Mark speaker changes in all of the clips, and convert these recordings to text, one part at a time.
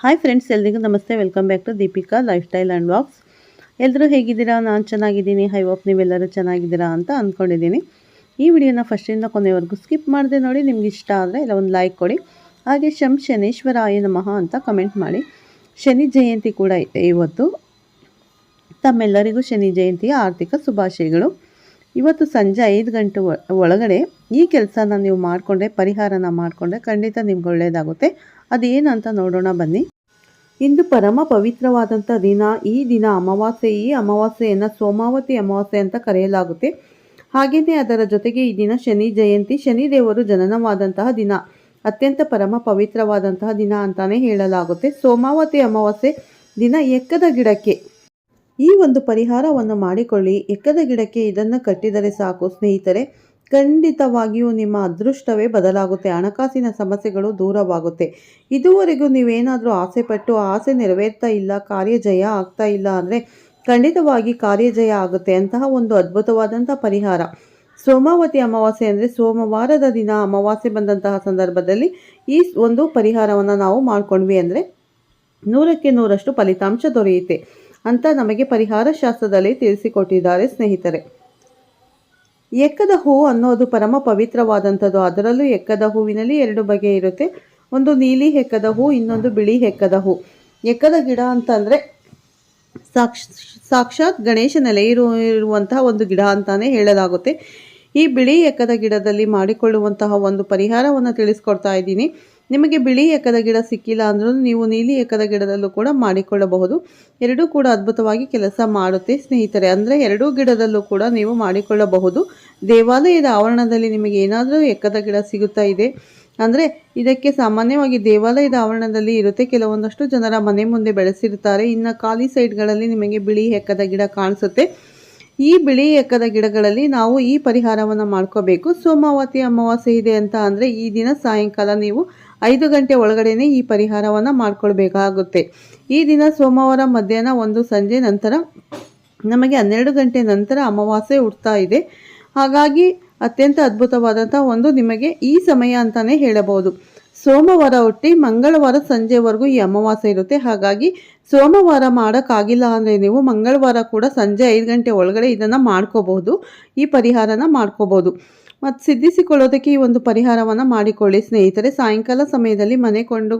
Speaker 1: Hi friends ಎಲ್ರಿಗೂ namaste. Welcome back to Deepika lifestyle and vlogs ಎಲ್ಲರೂ ಹೇಗಿದ್ದೀರಾ? ನಾನು ಚೆನ್ನಾಗಿದ್ದೀನಿ. ಹೈ ಹೋಪ್ ನೀವೆಲ್ಲರೂ ಚೆನ್ನಾಗಿದ್ದೀರಾ ಅಂತ ಅಂದ್ಕೊಂಡಿದ್ದೀನಿ ಈ ವಿಡಿಯೋನ ಫಸ್ಟಿಂದ ಕೊನೆವರೆಗೂ ಸ್ಕಿಪ್ ಮಾಡಿದೆ ನೋಡಿ, ನಿಮ್ಗೆ ಇಷ್ಟ ಆದರೆ ಇಲ್ಲ ಒಂದು ಲೈಕ್ ಕೊಡಿ. ಹಾಗೆ ಶಂ ಶನೇಶ್ವರಾಯ ನಮಃ ಅಂತ ಕಮೆಂಟ್ ಮಾಡಿ. ಶನಿ ಜಯಂತಿ ಕೂಡ ಇದೆ ಇವತ್ತು. ತಮ್ಮೆಲ್ಲರಿಗೂ ಶನಿ ಜಯಂತಿಯ ಆರ್ಥಿಕ ಶುಭಾಶಯಗಳು. ಇವತ್ತು ಸಂಜೆ ಐದು ಗಂಟೆ ಒಳಗಡೆ ಈ ಕೆಲಸನ ನೀವು ಮಾಡಿಕೊಂಡ್ರೆ, ಪರಿಹಾರನ ಮಾಡಿಕೊಂಡ್ರೆ ಖಂಡಿತ ನಿಮ್ಗೆ ಒಳ್ಳೆಯದಾಗುತ್ತೆ ಅದೇನಂತ ನೋಡೋಣ ಬನ್ನಿ. ಇಂದು ಪರಮ ಪವಿತ್ರವಾದಂಥ ದಿನ, ಈ ದಿನ ಅಮಾವಾಸ್ಯೆ, ಈ ಅಮಾವಾಸ್ಯೆಯನ್ನು ಸೋಮಾವತಿ ಅಮಾವಾಸ್ಯೆ ಅಂತ ಕರೆಯಲಾಗುತ್ತೆ. ಹಾಗೆಯೇ ಅದರ ಜೊತೆಗೆ ಈ ದಿನ ಶನಿ ಜಯಂತಿ, ಶನಿ ದೇವರು ಜನನವಾದಂತಹ ದಿನ, ಅತ್ಯಂತ ಪರಮ ಪವಿತ್ರವಾದಂತಹ ದಿನ ಅಂತಾನೆ ಹೇಳಲಾಗುತ್ತೆ. ಸೋಮಾವತಿ ಅಮಾವಾಸ್ಯೆ ದಿನ ಎಕ್ಕದ ಗಿಡಕ್ಕೆ. ಈ ಒಂದು ಪರಿಹಾರವನ್ನು ಮಾಡಿಕೊಳ್ಳಿ. ಎಕ್ಕದ ಗಿಡಕ್ಕೆ ಇದನ್ನು ಕಟ್ಟಿದರೆ ಸಾಕು ಸ್ನೇಹಿತರೆ. ಖಂಡಿತವಾಗಿಯೂ ನಿಮ್ಮ ಅದೃಷ್ಟವೇ ಬದಲಾಗುತ್ತೆ. ಹಣಕಾಸಿನ ಸಮಸ್ಯೆಗಳು ದೂರವಾಗುತ್ತೆ. ಇದುವರೆಗೂ ನೀವೇನಾದರೂ ಆಸೆ ಪಟ್ಟು ಆ ಆಸೆ ನೆರವೇರ್ತಾ ಇಲ್ಲ, ಕಾರ್ಯಜಯ ಆಗ್ತಾ ಇಲ್ಲ ಅಂದರೆ ಖಂಡಿತವಾಗಿ ಕಾರ್ಯಜಯ ಆಗುತ್ತೆ. ಅಂತಹ ಒಂದು ಅದ್ಭುತವಾದಂಥ ಪರಿಹಾರ. ಸೋಮಾವತಿ ಅಮಾವಾಸ್ಯೆ ಅಂದರೆ ಸೋಮವಾರದ ದಿನ ಅಮಾವಾಸ್ಯೆ ಬಂದಂತಹ ಸಂದರ್ಭದಲ್ಲಿ ಈ ಒಂದು ಪರಿಹಾರವನ್ನು ನಾವು ಮಾಡ್ಕೊಂಡ್ವಿ ಅಂದರೆ ನೂರಕ್ಕೆ ನೂರಷ್ಟು ಫಲಿತಾಂಶ ದೊರೆಯುತ್ತೆ ಅಂತ ನಮಗೆ ಪರಿಹಾರ ಶಾಸ್ತ್ರದಲ್ಲಿ ತಿಳಿಸಿಕೊಟ್ಟಿದ್ದಾರೆ ಸ್ನೇಹಿತರೆ. ಎಕ್ಕದ ಹೂ ಅನ್ನೋದು ಪರಮ ಪವಿತ್ರವಾದಂಥದ್ದು. ಅದರಲ್ಲೂ ಎಕ್ಕದ ಹೂವಿನಲ್ಲಿ ಎರಡು ಬಗೆ ಇರುತ್ತೆ. ಒಂದು ನೀಲಿ ಹೆಕ್ಕದ ಹೂ, ಇನ್ನೊಂದು ಬಿಳಿ ಹೆಕ್ಕದ ಹೂ. ಎಕ್ಕದ ಗಿಡ ಅಂತಂದರೆ ಸಾಕ್ಷ, ಸಾಕ್ಷಾತ್ ಗಣೇಶ ನೆಲೆ ಇರು, ಇರುವಂತಹ ಒಂದು ಗಿಡ ಅಂತಾನೆ ಹೇಳಲಾಗುತ್ತೆ. ಈ ಬಿಳಿ ಎಕ್ಕದ ಗಿಡದಲ್ಲಿ ಮಾಡಿಕೊಳ್ಳುವಂತಹ ಒಂದು ಪರಿಹಾರವನ್ನು ತಿಳಿಸ್ಕೊಡ್ತಾ ಇದ್ದೀನಿ. ನಿಮಗೆ ಬಿಳಿ ಎಕ್ಕದ ಗಿಡ ಸಿಕ್ಕಿಲ್ಲ ಅಂದ್ರೂ ನೀವು ನೀಲಿ ಎಕ್ಕದ ಗಿಡದಲ್ಲೂ ಕೂಡ ಮಾಡಿಕೊಳ್ಳಬಹುದು. ಎರಡೂ ಕೂಡ ಅದ್ಭುತವಾಗಿ ಕೆಲಸ ಮಾಡುತ್ತೆ ಸ್ನೇಹಿತರೆ. ಅಂದರೆ ಎರಡೂ ಗಿಡದಲ್ಲೂ ಕೂಡ ನೀವು ಮಾಡಿಕೊಳ್ಳಬಹುದು. ದೇವಾಲಯದ ಆವರಣದಲ್ಲಿ ನಿಮಗೆ ಏನಾದರೂ ಎಕ್ಕದ ಗಿಡ ಸಿಗುತ್ತಾ ಇದೆ. ಅಂದರೆ ಇದಕ್ಕೆ ಸಾಮಾನ್ಯವಾಗಿ ದೇವಾಲಯದ ಆವರಣದಲ್ಲಿ ಇರುತ್ತೆ. ಕೆಲವೊಂದಷ್ಟು ಜನರ ಮನೆ ಮುಂದೆ ಬೆಳೆಸಿರುತ್ತಾರೆ. ಇನ್ನು ಖಾಲಿ ಸೈಡ್ಗಳಲ್ಲಿ ನಿಮಗೆ ಬಿಳಿ ಎಕ್ಕದ ಗಿಡ ಕಾಣಿಸುತ್ತೆ. ಈ ಬಿಳಿ ಎಕ್ಕದ ಗಿಡಗಳಲ್ಲಿ ನಾವು ಈ ಪರಿಹಾರವನ್ನು ಮಾಡ್ಕೋಬೇಕು. ಸೋಮಾವತಿ, ಅಮಾವಾಸ್ಯೆ ಇದೆ ಅಂತ ಅಂದರೆ ಈ ದಿನ ಸಾಯಂಕಾಲ ನೀವು ಐದು ಗಂಟೆ ಒಳಗಡೆನೆ ಈ ಪರಿಹಾರವನ್ನು ಮಾಡ್ಕೊಳ್ಬೇಕಾಗುತ್ತೆ. ಈ ದಿನ ಸೋಮವಾರ ಮಧ್ಯಾಹ್ನ ಒಂದು ಸಂಜೆ ನಂತರ ನಮಗೆ ಹನ್ನೆರಡು ಗಂಟೆ ನಂತರ ಅಮಾವಾಸ್ಯೆ ಹುಡ್ತಾ ಇದೆ. ಹಾಗಾಗಿ ಅತ್ಯಂತ ಅದ್ಭುತವಾದಂಥ ಒಂದು ನಿಮಗೆ ಈ ಸಮಯ ಅಂತಲೇ ಹೇಳಬಹುದು. ಸೋಮವಾರ ಹುಟ್ಟಿ ಮಂಗಳವಾರ ಸಂಜೆವರೆಗೂ ಈ ಅಮಾವಾಸ್ಯೆ ಇರುತ್ತೆ. ಹಾಗಾಗಿ ಸೋಮವಾರ ಮಾಡೋಕ್ಕಾಗಿಲ್ಲ ಅಂದರೆ ನೀವು ಮಂಗಳವಾರ ಕೂಡ ಸಂಜೆ ಐದು ಗಂಟೆ ಒಳಗಡೆ ಇದನ್ನು ಮಾಡ್ಕೋಬಹುದು. ಈ ಪರಿಹಾರನ ಮಾಡ್ಕೋಬಹುದು. ಮತ್ತು ಸಿದ್ಧಿಸಿಕೊಳ್ಳೋದಕ್ಕೆ ಈ ಒಂದು ಪರಿಹಾರವನ್ನು ಮಾಡಿಕೊಳ್ಳಿ. ಸ್ನೇಹಿತರೆ, ಸಾಯಂಕಾಲ ಸಮಯದಲ್ಲಿ ಮನೆ ಕೊಂಡು,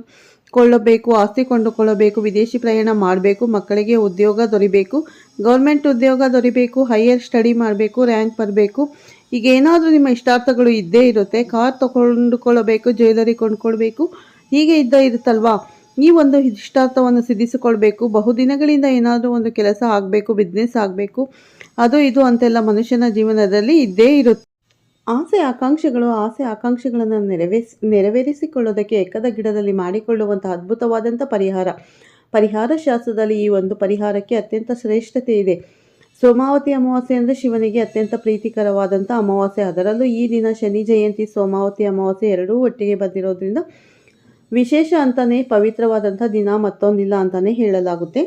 Speaker 1: ಕೊಳ್ಳಬೇಕು, ಆಸ್ತಿ ಕೊಂಡುಕೊಳ್ಳಬೇಕು, ವಿದೇಶಿ ಪ್ರಯಾಣ ಮಾಡಬೇಕು, ಮಕ್ಕಳಿಗೆ ಉದ್ಯೋಗ ದೊರಿಬೇಕು, ಗೌರ್ಮೆಂಟ್ ಉದ್ಯೋಗ ದೊರಿಬೇಕು, ಹೈಯರ್ ಸ್ಟಡಿ ಮಾಡಬೇಕು, ರ್ಯಾಂಕ್ ಬರಬೇಕು. ಈಗ ಏನಾದರೂ ನಿಮ್ಮ ಇಷ್ಟಾರ್ಥಗಳು ಇದ್ದೇ ಇರುತ್ತೆ, ಕಾರ್ ತಗೊಂಡುಕೊಳ್ಳಬೇಕು, ಜ್ಯುವೆಲರಿ ಕೊಂಡುಕೊಳ್ಬೇಕು, ಹೀಗೆ ಇದ್ದ ಇರುತ್ತಲ್ವಾ? ಈ ಒಂದು ಇಷ್ಟಾರ್ಥವನ್ನು ಸಿದ್ಧಿಸಿಕೊಳ್ಬೇಕು. ಬಹುದಿನಗಳಿಂದ ಏನಾದರೂ ಒಂದು ಕೆಲಸ ಆಗಬೇಕು ಬಿಸ್ನೆಸ್ ಆಗಬೇಕು, ಅದು ಇದು ಅಂತೆಲ್ಲ ಮನುಷ್ಯನ ಜೀವನದಲ್ಲಿ ಇದ್ದೇ ಇರುತ್ತೆ ಆಸೆ ಆಕಾಂಕ್ಷೆಗಳು, ಆಸೆ ಆಕಾಂಕ್ಷೆಗಳನ್ನು ನೆರವೇರಿಸಿ, ನೆರವೇರಿಸಿಕೊಳ್ಳೋದಕ್ಕೆ ಎಕ್ಕದ ಗಿಡದಲ್ಲಿ ಮಾಡಿಕೊಳ್ಳುವಂತಹ ಅದ್ಭುತವಾದಂಥ ಪರಿಹಾರ. ಪರಿಹಾರ ಶಾಸ್ತ್ರದಲ್ಲಿ ಈ ಒಂದು ಪರಿಹಾರಕ್ಕೆ ಅತ್ಯಂತ ಶ್ರೇಷ್ಠತೆ ಇದೆ. ಸೋಮಾವತಿ ಅಮಾವಾಸ್ಯೆ ಅಂದರೆ ಶಿವನಿಗೆ ಅತ್ಯಂತ ಪ್ರೀತಿಕರವಾದಂಥ ಅಮಾವಾಸ್ಯೆ. ಅದರಲ್ಲೂ ಈ ದಿನ ಶನಿ ಜಯಂತಿ, ಸೋಮಾವತಿ ಅಮಾವಾಸ್ಯೆ ಎರಡೂ ಒಟ್ಟಿಗೆ ಬಂದಿರೋದ್ರಿಂದ ವಿಶೇಷ ಅಂತಲೇ ಪವಿತ್ರವಾದಂಥ ದಿನ ಮತ್ತೊಂದಿಲ್ಲ ಅಂತಲೇ ಹೇಳಲಾಗುತ್ತೆ.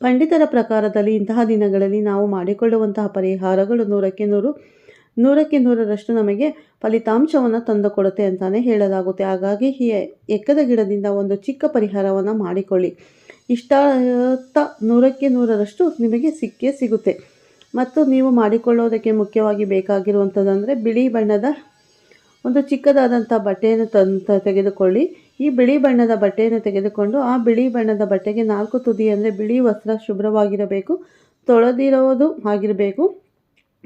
Speaker 1: ಪಂಡಿತರ ಪ್ರಕಾರದಲ್ಲಿ ಇಂತಹ ದಿನಗಳಲ್ಲಿ ನಾವು ಮಾಡಿಕೊಳ್ಳುವಂತಹ ಪರಿಹಾರಗಳು ನೂರಕ್ಕೆ ನೂರು. ನೂರಕ್ಕೆ ನೂರರಷ್ಟು ನಮಗೆ ಫಲಿತಾಂಶವನ್ನು ತಂದುಕೊಡುತ್ತೆ ಅಂತಲೇ ಹೇಳಲಾಗುತ್ತೆ. ಹಾಗಾಗಿ ಈ ಎಕ್ಕದ ಗಿಡದಿಂದ ಒಂದು ಚಿಕ್ಕ ಪರಿಹಾರವನ್ನು ಮಾಡಿಕೊಳ್ಳಿ. ಇಷ್ಟಾರ್ಥ ನೂರಕ್ಕೆ ನೂರರಷ್ಟು ನಿಮಗೆ ಸಿಕ್ಕೇ ಸಿಗುತ್ತೆ. ಮತ್ತು ನೀವು ಮಾಡಿಕೊಳ್ಳೋದಕ್ಕೆ ಮುಖ್ಯವಾಗಿ ಬೇಕಾಗಿರುವಂಥದ್ದಂದರೆ ಬಿಳಿ ಬಣ್ಣದ ಒಂದು ಚಿಕ್ಕದಾದಂಥ ಬಟ್ಟೆಯನ್ನು ತಂದು ತೆಗೆದುಕೊಳ್ಳಿ. ಈ ಬಿಳಿ ಬಣ್ಣದ ಬಟ್ಟೆಯನ್ನು ತೆಗೆದುಕೊಂಡು ಆ ಬಿಳಿ ಬಣ್ಣದ ಬಟ್ಟೆಗೆ ನಾಲ್ಕು ತುದಿ ಅಂದರೆ ಬಿಳಿ ವಸ್ತ್ರ ಶುಭ್ರವಾಗಿರಬೇಕು. ತೊಳೆದಿರೋದು ಆಗಿರಬೇಕು.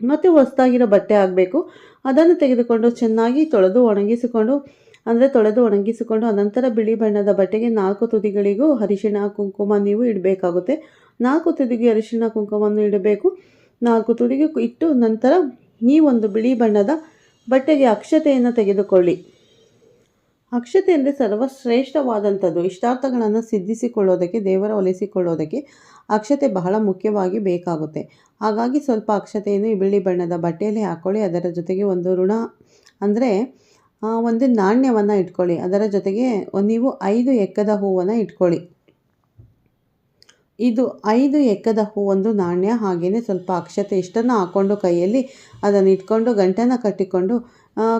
Speaker 1: ಮತ್ತು ಹೊಸದಾಗಿರೋ ಬಟ್ಟೆ ಆಗಬೇಕು ಅದನ್ನು ತೆಗೆದುಕೊಂಡು ಚೆನ್ನಾಗಿ ತೊಳೆದು ಒಣಗಿಸಿಕೊಂಡು, ಅಂದರೆ ತೊಳೆದು ಒಣಗಿಸಿಕೊಂಡು, ಅನಂತರ ಬಿಳಿ ಬಣ್ಣದ ಬಟ್ಟೆಗೆ ನಾಲ್ಕು ತುದಿಗಳಿಗೂ ಅರಿಶಿಣ, ಕುಂಕುಮ ನೀವು ಇಡಬೇಕಾಗುತ್ತೆ. ನಾಲ್ಕು ತುದಿಗೆ ಅರಿಶಿಣ, ಕುಂಕುಮವನ್ನು ಇಡಬೇಕು. ನಾಲ್ಕು ತುದಿಗೆ ಇಟ್ಟು ನಂತರ ಈ ಒಂದು ಬಿಳಿ ಬಣ್ಣದ ಬಟ್ಟೆಗೆ ಅಕ್ಷತೆಯನ್ನು ತೆಗೆದುಕೊಳ್ಳಿ. ಅಕ್ಷತೆ ಅಂದರೆ ಸರ್ವಶ್ರೇಷ್ಠವಾದಂಥದ್ದು. ಇಷ್ಟಾರ್ಥಗಳನ್ನು ಸಿದ್ಧಿಸಿಕೊಳ್ಳೋದಕ್ಕೆ, ದೇವರ ಒಲಿಸಿಕೊಳ್ಳೋದಕ್ಕೆ ಅಕ್ಷತೆ ಬಹಳ ಮುಖ್ಯವಾಗಿ ಬೇಕಾಗುತ್ತೆ. ಹಾಗಾಗಿ ಸ್ವಲ್ಪ ಅಕ್ಷತೆಯನ್ನು ಬಿಳಿ ಬಣ್ಣದ ಬಟ್ಟೆಯಲ್ಲಿ ಹಾಕ್ಕೊಳ್ಳಿ ಅದರ ಜೊತೆಗೆ ಒಂದು ಋಣ ಅಂದರೆ ಒಂದು ನಾಣ್ಯವನ್ನು ಇಟ್ಕೊಳ್ಳಿ. ಅದರ ಜೊತೆಗೆ ನೀವು ಐದು ಎಕ್ಕದ ಹೂವನ್ನು ಇಟ್ಕೊಳ್ಳಿ. ಇದು ಐದು ಎಕ್ಕದ ಹೂ ಒಂದು ನಾಣ್ಯ. ಹಾಗೆಯೇ ಸ್ವಲ್ಪ ಅಕ್ಷತೆ ಇಷ್ಟನ್ನು ಹಾಕ್ಕೊಂಡು ಕೈಯಲ್ಲಿ ಅದನ್ನು ಇಟ್ಕೊಂಡು ಗಂಟನ್ನು ಕಟ್ಟಿಕೊಂಡು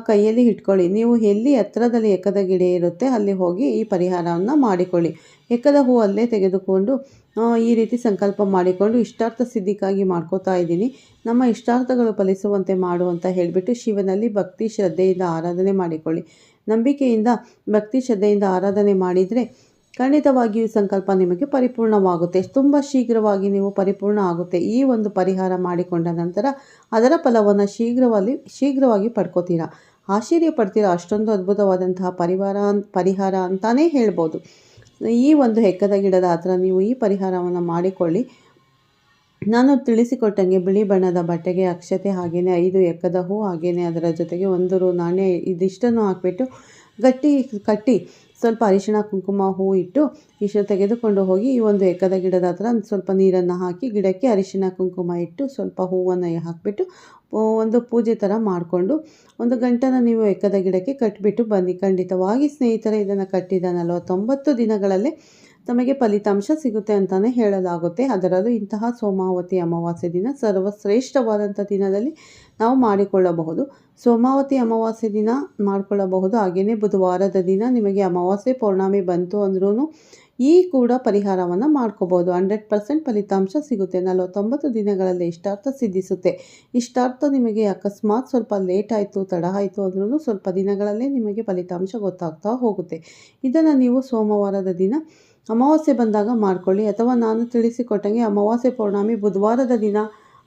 Speaker 1: ಕೈಯಲ್ಲಿ ಇಟ್ಕೊಳ್ಳಿ. ನೀವು ಎಲ್ಲಿ ಹತ್ರದಲ್ಲಿ ಎಕ್ಕದ ಗಿಡ ಇರುತ್ತೆ, ಅಲ್ಲಿ ಹೋಗಿ ಈ ಪರಿಹಾರವನ್ನು ಮಾಡಿಕೊಳ್ಳಿ. ಎಕ್ಕದ ಹೂ ಅಲ್ಲೇ ತೆಗೆದುಕೊಂಡು ಈ ರೀತಿ ಸಂಕಲ್ಪ ಮಾಡಿಕೊಂಡು ಇಷ್ಟಾರ್ಥ ಸಿದ್ಧಿಗಾಗಿ ಮಾಡ್ಕೋತಾ ಇದ್ದೀನಿ. ನಮ್ಮ ಇಷ್ಟಾರ್ಥಗಳು ಫಲಿಸುವಂತೆ ಮಾಡು ಅಂತ ಹೇಳಿಬಿಟ್ಟು ಶಿವನಲ್ಲಿ ಭಕ್ತಿ ಶ್ರದ್ಧೆಯಿಂದ ಆರಾಧನೆ ಮಾಡಿಕೊಳ್ಳಿ. ನಂಬಿಕೆಯಿಂದ, ಭಕ್ತಿ ಶ್ರದ್ಧೆಯಿಂದ ಆರಾಧನೆ ಮಾಡಿದರೆ ಖಂಡಿತವಾಗಿಯೂ ಸಂಕಲ್ಪ ನಿಮಗೆ ಪರಿಪೂರ್ಣವಾಗುತ್ತೆ. ತುಂಬ ಶೀಘ್ರವಾಗಿ ನೀವು ಪರಿಪೂರ್ಣ ಆಗುತ್ತೆ. ಈ ಒಂದು ಪರಿಹಾರ ಮಾಡಿಕೊಂಡ ನಂತರ ಅದರ ಫಲವನ್ನು ಶೀಘ್ರವಾಗಿ ಶೀಘ್ರವಾಗಿ ಪಡ್ಕೋತೀರಾ? ಆಶ್ಚರ್ಯ ಪಡ್ತೀರಾ? ಅಷ್ಟೊಂದು ಅದ್ಭುತವಾದಂತಹ ಪರಿವಾರ, ಪರಿಹಾರ ಅಂತಾನೇ ಹೇಳ್ಬೋದು. ಈ ಒಂದು ಹೆಕ್ಕದ ಗಿಡದ ಹತ್ರ ನೀವು ಈ ಪರಿಹಾರವನ್ನು ಮಾಡಿಕೊಳ್ಳಿ. ನಾನು ತಿಳಿಸಿಕೊಟ್ಟಂಗೆ ಬಿಳಿ ಬಣ್ಣದ ಬಟ್ಟೆಗೆ ಅಕ್ಷತೆ ಹಾಗೆಯೇ ಐದು ಎಕ್ಕದ ಹೂ ಹಾಗೆಯೇ ಅದರ ಜೊತೆಗೆ ಒಂದು ರು ನಾಣ್ಯ ಇದಿಷ್ಟನ್ನು ಹಾಕಿಬಿಟ್ಟು ಗಟ್ಟಿ, ಕಟ್ಟಿ ಸ್ವಲ್ಪ ಅರಿಶಿಣ ಕುಂಕುಮ ಹೂ ಇಟ್ಟು ಇಷ್ಟು ತೆಗೆದುಕೊಂಡು ಹೋಗಿ ಈ ಒಂದು ಎಕ್ಕದ ಗಿಡದ ಹತ್ರ ಸ್ವಲ್ಪ ನೀರನ್ನು ಹಾಕಿ ಗಿಡಕ್ಕೆ ಅರಿಶಿಣ ಕುಂಕುಮ ಇಟ್ಟು ಸ್ವಲ್ಪ ಹೂವನ್ನು ಹಾಕಿಬಿಟ್ಟು ಒಂದು ಪೂಜೆ ಥರ ಮಾಡಿಕೊಂಡು ಒಂದು ಗಂಟನ ನೀವು ಎಕ್ಕದ ಗಿಡಕ್ಕೆ ಕಟ್ಟಿಬಿಟ್ಟು ಬನ್ನಿ. ಖಂಡಿತವಾಗಿ ಸ್ನೇಹಿತರೆ, ಇದನ್ನು ಕಟ್ಟಿದ ನಲವತ್ತೊಂಬತ್ತು ದಿನಗಳಲ್ಲೇ ತಮಗೆ ಫಲಿತಾಂಶ ಸಿಗುತ್ತೆ ಅಂತಲೇ ಹೇಳಲಾಗುತ್ತೆ. ಅದರಲ್ಲೂ ಇಂತಹ ಸೋಮಾವತಿ ಅಮಾವಾಸ್ಯೆ ದಿನ ಸರ್ವಶ್ರೇಷ್ಠವಾದಂಥ ದಿನದಲ್ಲಿ ನಾವು ಮಾಡಿಕೊಳ್ಳಬಹುದು. ಸೋಮಾವತಿ ಅಮಾವಾಸ್ಯೆ ದಿನ ಮಾಡಿಕೊಳ್ಳಬಹುದು. ಹಾಗೆಯೇ ಬುಧವಾರದ ದಿನ ನಿಮಗೆ ಅಮಾವಾಸ್ಯೆ ಪೌರ್ಣಮಿ ಬಂತು ಅಂದ್ರೂ ಈ ಕೂಡ ಪರಿಹಾರವನ್ನು ಮಾಡ್ಕೋಬೋದು ಹಂಡ್ರೆಡ್ ಪರ್ಸೆಂಟ್ ಫಲಿತಾಂಶ ಸಿಗುತ್ತೆ. ನಲವತ್ತೊಂಬತ್ತು ದಿನಗಳಲ್ಲಿ ಇಷ್ಟಾರ್ಥ ಸಿದ್ಧಿಸುತ್ತೆ. ಇಷ್ಟಾರ್ಥ ನಿಮಗೆ ಅಕಸ್ಮಾತ್ ಸ್ವಲ್ಪ ಲೇಟ್ ಆಯಿತು, ತಡ ಆಯಿತು ಅಂದ್ರೂ ಸ್ವಲ್ಪ ದಿನಗಳಲ್ಲೇ ನಿಮಗೆ ಫಲಿತಾಂಶ ಗೊತ್ತಾಗ್ತಾ ಹೋಗುತ್ತೆ. ಇದನ್ನು ನೀವು ಸೋಮವಾರದ ದಿನ ಅಮಾವಾಸ್ಯೆ ಬಂದಾಗ ಮಾಡ್ಕೊಳ್ಳಿ. ಅಥವಾ ನಾನು ತಿಳಿಸಿಕೊಟ್ಟಂಗೆ ಅಮಾವಾಸ್ಯೆ ಪೌರ್ಣಮಿ ಬುಧವಾರದ ದಿನ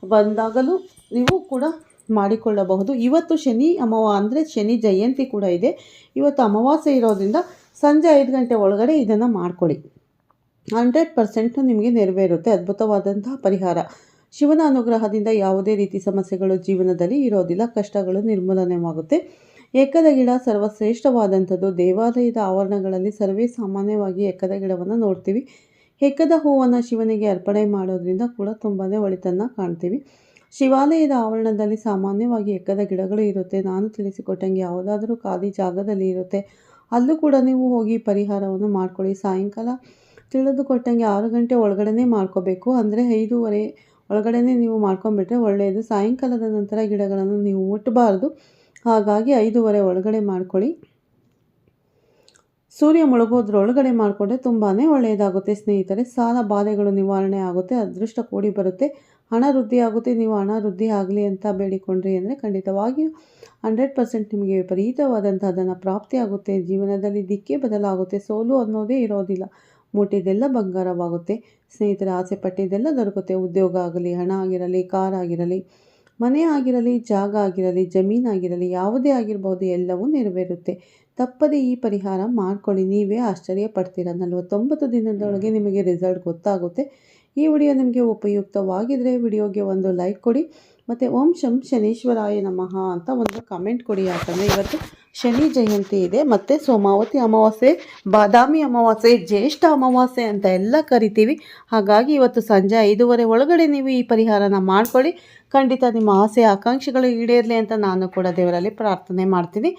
Speaker 1: ಬಂದಾಗಲೂ ನೀವು ಕೂಡ ಮಾಡಿಕೊಳ್ಳಬಹುದು. ಇವತ್ತು ಶನಿ ಅಮಾವ ಅಂದರೆ ಶನಿ ಜಯಂತಿ ಕೂಡ ಇದೆ. ಇವತ್ತು ಅಮಾವಾಸ್ಯೆ ಇರೋದ್ರಿಂದ ಸಂಜೆ ಐದು ಗಂಟೆ ಒಳಗಡೆ ಇದನ್ನು ಮಾಡಿಕೊಳ್ಳಿ. ಹಂಡ್ರೆಡ್ ಪರ್ಸೆಂಟು ನಿಮಗೆ ನೆರವೇರುತ್ತೆ. ಅದ್ಭುತವಾದಂತಹ ಪರಿಹಾರ. ಶಿವನ ಅನುಗ್ರಹದಿಂದ ಯಾವುದೇ ರೀತಿ ಸಮಸ್ಯೆಗಳು ಜೀವನದಲ್ಲಿ ಇರೋದಿಲ್ಲ, ಕಷ್ಟಗಳು ನಿರ್ಮೂಲನೆಯಾಗುತ್ತೆ ಎಕ್ಕದ ಗಿಡ ಸರ್ವಶ್ರೇಷ್ಠವಾದಂಥದ್ದು. ದೇವಾಲಯದ ಆವರಣಗಳಲ್ಲಿ ಸರ್ವೇ ಸಾಮಾನ್ಯವಾಗಿ ಎಕ್ಕದ ಗಿಡವನ್ನು ನೋಡ್ತೀವಿ. ಏಕದ ಹೂವನ್ನು ಶಿವನಿಗೆ ಅರ್ಪಣೆ ಮಾಡೋದ್ರಿಂದ ಕೂಡ ತುಂಬಾ ಒಳಿತನ್ನು ಕಾಣ್ತೀವಿ. ಶಿವಾಲಯದ ಆವರಣದಲ್ಲಿ ಸಾಮಾನ್ಯವಾಗಿ ಎಕ್ಕದ ಗಿಡಗಳು ಇರುತ್ತೆ. ನಾನು ತಿಳಿಸಿಕೊಟ್ಟಂಗೆ ಯಾವುದಾದ್ರೂ ಖಾಲಿ ಜಾಗದಲ್ಲಿ ಇರುತ್ತೆ. ಅಲ್ಲೂ ಕೂಡ ನೀವು ಹೋಗಿ ಪರಿಹಾರವನ್ನು ಮಾಡ್ಕೊಳ್ಳಿ. ಸಾಯಂಕಾಲ ತಿಳಿದುಕೊಟ್ಟಂಗೆ ಆರು ಗಂಟೆ ಒಳಗಡೆ ಮಾಡ್ಕೋಬೇಕು. ಅಂದರೆ ಐದೂವರೆ ಒಳಗಡೆ ನೀವು ಮಾಡ್ಕೊಂಬಿಟ್ರೆ ಒಳ್ಳೆಯದು ಸಾಯಂಕಾಲದ ನಂತರ ಗಿಡಗಳನ್ನು ನೀವು ಮುಟ್ಟಬಾರ್ದು. ಹಾಗಾಗಿ ಐದೂವರೆ ಒಳಗಡೆ ಮಾಡ್ಕೊಳ್ಳಿ. ಸೂರ್ಯ ಮುಳುಗೋದ್ರೊಳಗಡೆ ಮಾಡಿಕೊಂಡ್ರೆ ತುಂಬಾ ಒಳ್ಳೆಯದಾಗುತ್ತೆ ಸ್ನೇಹಿತರೆ. ಸಾಲ ಬಾಧೆಗಳು ನಿವಾರಣೆ ಆಗುತ್ತೆ, ಅದೃಷ್ಟ ಕೂಡಿ ಬರುತ್ತೆ. ಹಣ ವೃದ್ಧಿ ಆಗುತ್ತೆ, ನೀವು ಹಣ ವೃದ್ಧಿ ಆಗಲಿ ಅಂತ ಬೇಡಿಕೊಂಡ್ರಿ ಅಂದರೆ ಖಂಡಿತವಾಗಿಯೂ ಹಂಡ್ರೆಡ್ ಪರ್ಸೆಂಟ್ ನಿಮಗೆ ವಿಪರೀತವಾದಂಥ ಅದನ್ನು ಪ್ರಾಪ್ತಿಯಾಗುತ್ತೆ ಜೀವನದಲ್ಲಿ ದಿಕ್ಕೇ ಬದಲಾಗುತ್ತೆ. ಸೋಲು ಅನ್ನೋದೇ ಇರೋದಿಲ್ಲ. ಮುಟ್ಟಿದ್ದೆಲ್ಲ ಬಂಗಾರವಾಗುತ್ತೆ. ಸ್ನೇಹಿತರ, ಆಸೆ ಪಟ್ಟಿದ್ದೆಲ್ಲ ದೊರಕುತ್ತೆ. ಉದ್ಯೋಗ ಆಗಲಿ, ಹಣ ಆಗಿರಲಿ, ಕಾರ್ ಆಗಿರಲಿ. ಮನೆ ಆಗಿರಲಿ, ಜಾಗ ಆಗಿರಲಿ ಜಮೀನಾಗಿರಲಿ ಯಾವುದೇ ಆಗಿರ್ಬೋದು ಎಲ್ಲವೂ ನೆರವೇರುತ್ತೆ. ತಪ್ಪದೆ ಈ ಪರಿಹಾರ ಮಾಡ್ಕೊಳ್ಳಿ. ನೀವೇ ಆಶ್ಚರ್ಯ ಪಡ್ತೀರ ನಲವತ್ತೊಂಬತ್ತು ದಿನದೊಳಗೆ ನಿಮಗೆ ರಿಸಲ್ಟ್ ಗೊತ್ತಾಗುತ್ತೆ. ಈ ವಿಡಿಯೋ ನಿಮಗೆ ಉಪಯುಕ್ತವಾಗಿದ್ದರೆ ವಿಡಿಯೋಗೆ ಒಂದು ಲೈಕ್ ಕೊಡಿ. ಮತ್ತು ಓಂ ಶಂ ಶನೀಶ್ವರಾಯ ನಮಃ ಅಂತ ಒಂದು ಕಮೆಂಟ್ ಕೊಡಿ ಯಾಕಂದರೆ ಇವತ್ತು ಶನಿ ಜಯಂತಿ ಇದೆ, ಮತ್ತು ಸೋಮಾವತಿ ಅಮಾವಾಸ್ಯೆ, ಬಾದಾಮಿ ಅಮಾವಾಸ್ಯೆ, ಜ್ಯೇಷ್ಠ ಅಮಾವಾಸ್ಯೆ ಅಂತ ಎಲ್ಲ ಕರಿತೀವಿ. ಹಾಗಾಗಿ ಇವತ್ತು ಸಂಜೆ ಐದೂವರೆ ಒಳಗಡೆ ನೀವು ಈ ಪರಿಹಾರನ ಮಾಡ್ಕೊಳ್ಳಿ. ಖಂಡಿತ ನಿಮ್ಮ ಆಸೆ, ಆಕಾಂಕ್ಷೆಗಳು ಈಡೇರಲಿ ಅಂತ ನಾನು ಕೂಡ ದೇವರಲ್ಲಿ ಪ್ರಾರ್ಥನೆ ಮಾಡ್ತೀನಿ.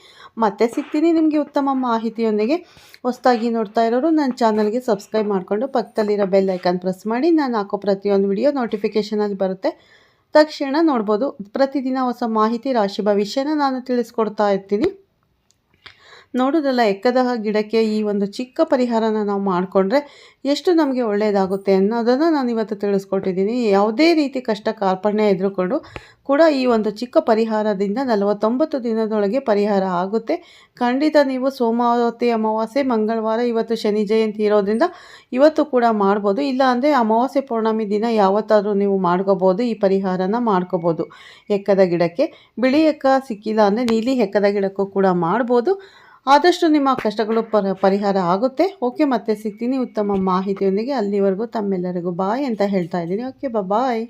Speaker 1: ಮತ್ತೆ ಸಿಗ್ತೀನಿ ನಿಮಗೆ ಉತ್ತಮ ಮಾಹಿತಿಯೊಂದಿಗೆ. ಹೊಸದಾಗಿ ನೋಡ್ತಾ ಇರೋರು ನನ್ನ ಚಾನಲ್ಗೆ ಸಬ್ಸ್ಕ್ರೈಬ್ ಮಾಡಿಕೊಂಡು ಪಕ್ಕದಲ್ಲಿರೋ ಬೆಲ್ ಐಕಾನ್ ಪ್ರೆಸ್ ಮಾಡಿ. ನಾನು ಹಾಕೋ ಪ್ರತಿಯೊಂದು ವಿಡಿಯೋ ನೋಟಿಫಿಕೇಷನಲ್ಲಿ ಬರುತ್ತೆ. ತಕ್ಷಣ ನೋಡ್ಬೋದು. ಪ್ರತಿದಿನ ಹೊಸ ಮಾಹಿತಿ, ರಾಶಿ ಭವಿಷ್ಯನ ನಾನು ತಿಳಿಸ್ಕೊಡ್ತಾ ಇರ್ತೀನಿ. ನೋಡೋದಲ್ಲ ಎಕ್ಕದ ಗಿಡಕ್ಕೆ ಈ ಒಂದು ಚಿಕ್ಕ ಪರಿಹಾರನ ನಾವು ಮಾಡಿಕೊಂಡ್ರೆ ಎಷ್ಟು ನಮಗೆ ಒಳ್ಳೆಯದಾಗುತ್ತೆ ಅನ್ನೋದನ್ನು ನಾನು ಇವತ್ತು ತಿಳಿಸ್ಕೊಟ್ಟಿದ್ದೀನಿ. ಯಾವುದೇ ರೀತಿ ಕಷ್ಟ ಕಾರ್ಪಣ್ಯ ಎದುರುಕೊಂಡು ಕೂಡ ಈ ಒಂದು ಚಿಕ್ಕ ಪರಿಹಾರದಿಂದ ನಲವತ್ತೊಂಬತ್ತು ದಿನದೊಳಗೆ ಪರಿಹಾರ ಆಗುತ್ತೆ. ಖಂಡಿತ ನೀವು ಸೋಮಾವತಿ ಅಮಾವಾಸ್ಯೆ, ಮಂಗಳವಾರ, ಇವತ್ತು ಶನಿ ಜಯಂತಿ ಇರೋದ್ರಿಂದ ಇವತ್ತು ಕೂಡ ಮಾಡ್ಬೋದು. ಇಲ್ಲ ಅಂದರೆ ಅಮಾವಾಸ್ಯೆ ಪೌರ್ಣಮಿ ದಿನ ಯಾವತ್ತಾದರೂ ನೀವು ಮಾಡ್ಕೋಬೋದು, ಈ ಪರಿಹಾರನ ಮಾಡ್ಕೋಬೋದು. ಎಕ್ಕದ ಗಿಡಕ್ಕೆ ಬಿಳಿ ಎಕ್ಕ ಸಿಕ್ಕಿಲ್ಲ ಅಂದರೆ ನೀಲಿ ಎಕ್ಕದ ಗಿಡಕ್ಕೂ ಕೂಡ ಮಾಡ್ಬೋದು. ಆದಷ್ಟು ನಿಮ್ಮ ಕಷ್ಟಗಳು ಪರ, ಪರಿಹಾರ ಆಗುತ್ತೆ. ಓಕೆ, ಮತ್ತೆ ಸಿಗ್ತೀನಿ. ಉತ್ತಮ ಮಾಹಿತಿಯೊಂದಿಗೆ ಅಲ್ಲಿವರೆಗೂ ತಮ್ಮೆಲ್ಲರಿಗೂ ಬಾಯ್ ಅಂತ ಹೇಳ್ತಾ ಇದ್ದೀನಿ. Okay bye.